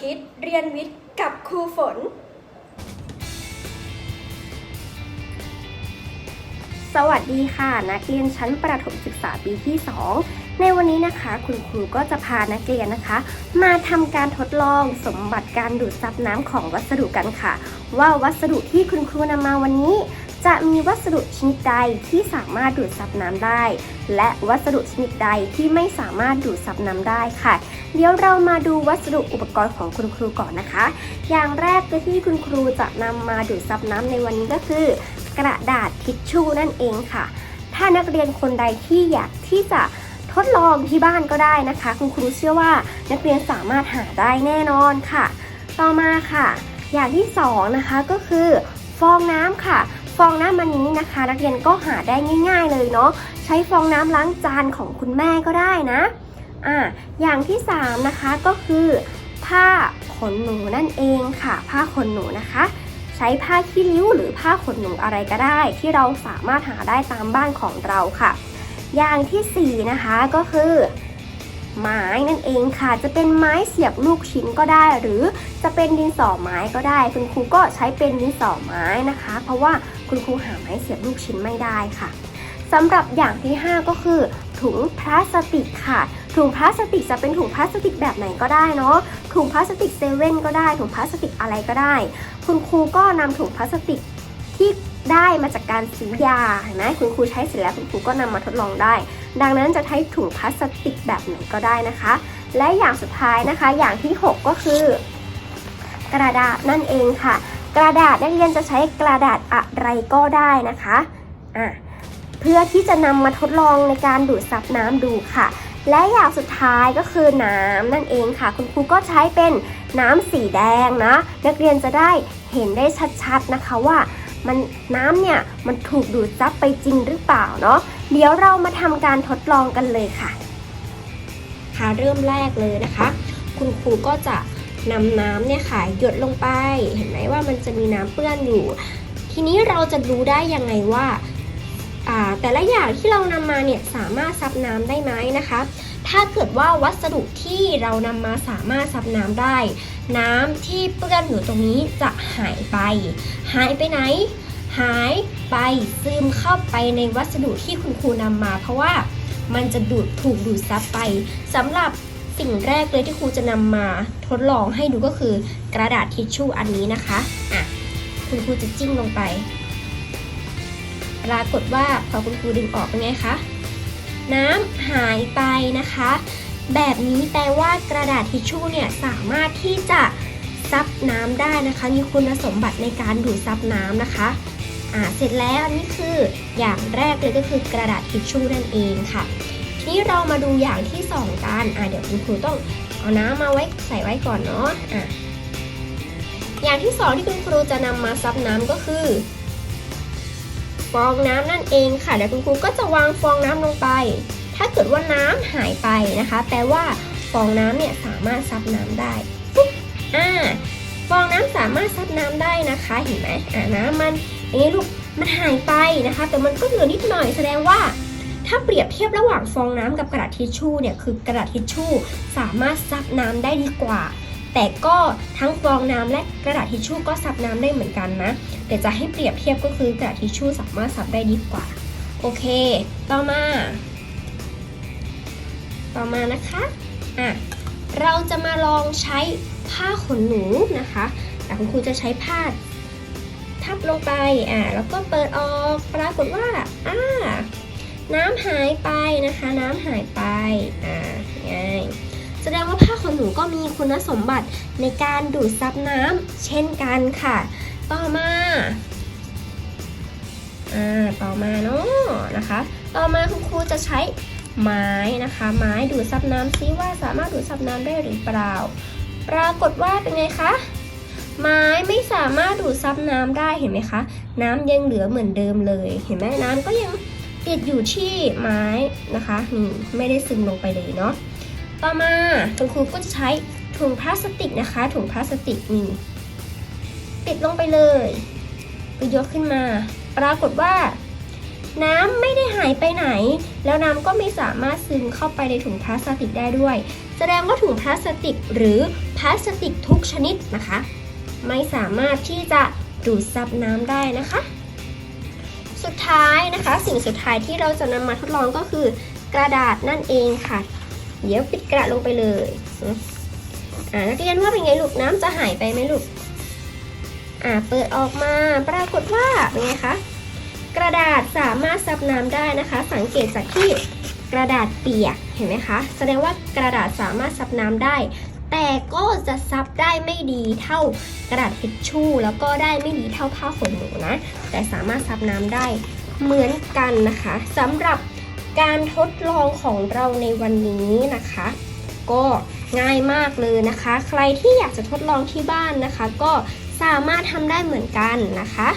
คิดเรียนวิทย์กับครูฝน สวัสดีค่ะ นักเรียนชั้นประถมศึกษาปีที่ 2 ในวันนี้นะคะ คุณครูก็จะพานักเรียนนะคะ มาทำการทดลองสมบัติการดูดซับน้ำของวัสดุกันค่ะ ว่าวัสดุที่คุณครูนำมาวันนี้จะมีวัสดุชนิดใดที่สามารถดูดซับน้ำได้ และวัสดุชนิดใดที่ไม่สามารถดูดซับน้ำได้ค่ะ เดี๋ยวเรามาดูวัสดุอุปกรณ์ของคุณครูก่อนนะคะ อย่างแรกที่คุณครูจะนำมาดูดซับน้ำในวันนี้ก็คือ กระดาษทิชชู่นั่นเองค่ะ ถ้านักเรียนคนใดที่อยากที่จะทดลองที่บ้านก็ได้นะคะ คุณครูเชื่อว่านักเรียนสามารถหาได้แน่นอนค่ะ ต่อมาค่ะ อย่างที่สองนะคะก็คือฟองน้ำค่ะ ฟองน้ำมันนี้นะคะ นักเรียนก็หาได้ง่าย ๆ เลยเนาะใช้ฟองน้ำล้างจานของคุณแม่ก็ได้นะ อ่าอย่างที่สามนะคะก็คือ ผ้าขนหนูนั่นเองค่ะ ผ้าขนหนูนะคะ ใช้ผ้าขี้ริ้วหรือผ้าขนหนูอะไรก็ได้ ที่เราสามารถหาได้ตามบ้านของเราค่ะ อย่างที่สี่นะคะก็คือไม้นั่นเองค่ะ จะเป็นไม้เสียบลูกชิ้นก็ได้ หรือจะเป็นดินสอไม้ก็ได้ คุณครูก็ใช้เป็นดินสอไม้นะคะ เพราะว่าคุณครูหาไม้เสียบลูกชิ้นไม่ได้ค่ะสำหรับอย่างที่ 5 ก็คือ ถุงพลาสติกค่ะ ถุงพลาสติกจะเป็นถุงพลาสติกแบบไหนก็ได้เนาะถุงพลาสติกเซเว่นก็ได้ ถุงพลาสติกอะไรก็ได้ คุณครูก็นำถุงพลาสติกที่ได้มาจากการซื้อยาเห็นไหมคุณครูใช้เสร็จแล้วคุณครูก็นำมาทดลองได้ ดังนั้นจะใช้ถุงพลาสติกแบบไหนก็ได้นะคะ และอย่างสุดท้ายนะคะ อย่างที่ 6 ก็คือ กระดาษนั่นเองค่ะ กระดาษนักเรียนจะใช้กระดาษอะไรก็ได้นะคะอะเพื่อที่จะนำมาทดลองในการดูดซับน้ำดูค่ะ และอย่างสุดท้ายก็คือน้ำนั่นเองค่ะ คุณครูก็ใช้เป็นน้ำสีแดงนะ นักเรียนจะได้เห็นได้ชัดๆนะคะว่ามันน้ำเนี่ยมันถูกดูดซับไปจริงหรือเปล่าเนาะเดี๋ยวเรามาทำการทดลองกันเลยค่ะ ค่ะเริ่มแรกเลยนะคะ คุณครูก็จะนำน้ำเนี่ยค่ะหยดลงไป เห็นไหมว่ามันจะมีน้ำเปื้อนอยู่ ทีนี้เราจะรู้ได้ยังไงว่าอ่า แต่ละอย่างที่เรานำมาเนี่ยสามารถซับน้ำได้ไหมนะคะ ถ้าเกิดว่าวัสดุที่เรานำมาสามารถซับน้ำได้ น้ำที่เปื้อนอยู่ตรงนี้จะหายไป หายไปไหน หายไปซึมเข้าไปในวัสดุที่คุณครูนำมา เพราะว่ามันจะดูดถูกดูดซับไปสำหรับสิ่งแรกเลยที่ครูจะนำมาทดลองให้ดูก็คือกระดาษทิชชู่อันนี้นะคะอะคุณครูจะจิ้มลงไป ปรากฏว่าพอคุณครูดึงออกเป็นไงคะ น้ำหายไปนะคะ แบบนี้แปลว่ากระดาษทิชชู่เนี่ยสามารถที่จะซับน้ำได้นะคะ มีคุณสมบัติในการดูดซับน้ำนะคะอ่าเสร็จแล้วอันนี้คืออย่างแรกเลยก็คือกระดาษทิชชู่นั่นเองค่ะทีนี้เรามาดูอย่างที่สองกันอ่าเดี๋ยวคุณครูต้องเอาน้ำมาไว้ใส่ไว้ก่อนเนาะอะอย่างที่สองที่คุณครูจะนำมาซับน้ำก็คือ ฟองน้ำนั่นเองค่ะเดี๋ยวคุณครูก็จะวางฟองน้ำลงไป ถ้าเกิดว่าน้ำหายไปนะคะ แปลว่าฟองน้ำเนี่ยสามารถซับน้ำได้ปุ๊บอ่าฟองน้ำสามารถซับน้ำได้นะคะเห็นไหมอ่าน้ำมันอย่างนี้ลูกมันหายไปนะคะ แต่มันก็เหลือนิดหน่อยแสดงว่า ถ้าเปรียบเทียบระหว่างฟองน้ำกับกระดาษทิชชู่เนี่ยคือกระดาษทิชชู่สามารถซับน้ำได้ดีกว่า แต่ก็ทั้งฟองน้ำและกระดาษทิชชู่ก็ซับน้ำได้เหมือนกันนะเดี๋ยวจะให้เปรียบเทียบก็คือกระดาษทิชชู่สามารถซับได้ดีกว่า โอเค ต่อมา ต่อมานะคะอะเราจะมาลองใช้ผ้าขนหนูนะคะแต่คุณครูจะใช้ผ้าทับลงไปอะแล้วก็เปิดออกปรากฏว่าอ่าน้ำหายไปนะคะ น้ำหายไปอ่า มีคุณสมบัติในการดูดซับน้ำเช่นกันค่ะ ต่อมาอ่าต่อมาเนาะนะคะ ต่อมาคุณครูจะใช้ไม้นะคะ ไม้ดูดซับน้ำซิว่าสามารถดูดซับน้ำได้หรือเปล่า ปรากฏว่าเป็นไงคะไม้ไม่สามารถดูดซับน้ำได้เห็นไหมคะ น้ำยังเหลือเหมือนเดิมเลย เห็นไหมน้ำก็ยังติดอยู่ที่ไม้นะคะนี่ไม่ได้ซึมลงไปเลยเนาะ ต่อมาคุณครูก็จะใช้ถุงพลาสติกนะคะ ถุงพลาสติกนี่ติดลงไปเลยก็ยกขึ้นมา ปรากฏว่า น้ำไม่ได้หายไปไหน แล้วน้ำก็ไม่สามารถซึมเข้าไปในถุงพลาสติกได้ด้วย แสดงว่าถุงพลาสติกหรือพลาสติกทุกชนิดนะคะ ไม่สามารถที่จะดูดซับน้ำได้นะคะ สุดท้ายนะคะ สิ่งสุดท้ายที่เราจะนำมาทดลองก็คือกระดาษนั่นเองค่ะ เดี๋ยวปิดกระลงไปเลยอ่านักเรียนว่าเป็นไงลูกน้ำจะหายไปไหมลูก อ่าเปิดออกมาปรากฏว่าเป็นไงคะกระดาษสามารถซับน้ำได้นะคะ สังเกตจากที่กระดาษเปียกเห็นไหมคะ แสดงว่ากระดาษสามารถซับน้ำได้ แต่ก็จะซับได้ไม่ดีเท่ากระดาษทิชชู่แล้วก็ได้ไม่ดีเท่าผ้าขนหนูนะ แต่สามารถซับน้ำได้เหมือนกันนะคะสำหรับ การทดลองของเราในวันนี้นะคะ ก็ง่ายมากเลยนะคะ ใครที่อยากจะทดลองที่บ้านนะคะ ก็สามารถทำได้เหมือนกันนะคะ